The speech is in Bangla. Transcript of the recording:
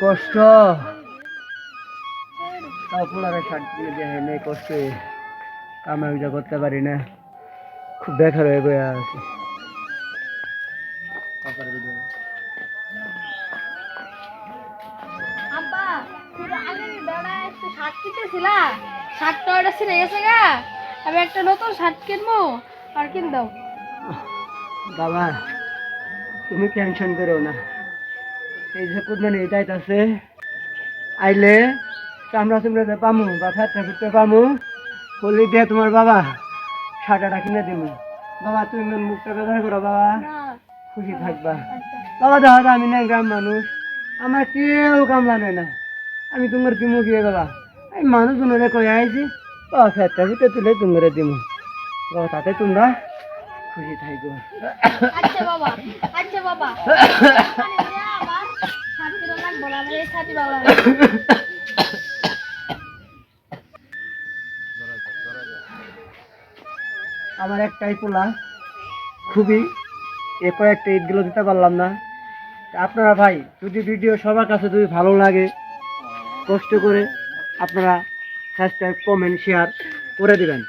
কষ্ট। শার্ট দিয়ে দেয় নেই কষ্ট কামে ওইটা করতে পারি না। খুব বেকার হয়ে বয়ে আছে। শার্টটা ওটা ছিঁড়ে গেছে গা। আমি একটা নতুন শার্ট কিনবো আর কিন দাও। বাবা তুমি টেনশন করো না। এই যে কুদমানি এটাই আছে আইলে চামড়া চামড়াতে পামু বা ফেটটা ফিটতে পামু বললি দিয়ে তোমার বাবা সাটাটা কিনে দিব বাবা তুমি মন মুখটা ব্যবহার করো বাবা। খুশি থাকবা। বাবা দেখো আমি না গ্রাম মানুষ। আমার কেউ কামলা নেয় না। আমি তোমার দিমু গিয়ে বাবা এই মানুষ উনারে কয়ে আইছি বাবা ফেটটা ফিটে তুলে তোমারে দিমু। বাবা তাতে তোমরা খুশি থাকব আচ্ছা বাবা আচ্ছা বাবা। আমার একটাই পোলা খুবই এ কয়েকটা ঈদগুলো দিতে পারলাম না। আপনারা ভাই যদি ভিডিও সবার কাছে যদি ভালো লাগে কষ্ট করে আপনারা সাবস্ক্রাইব কমেন্ট শেয়ার করে দিবেন।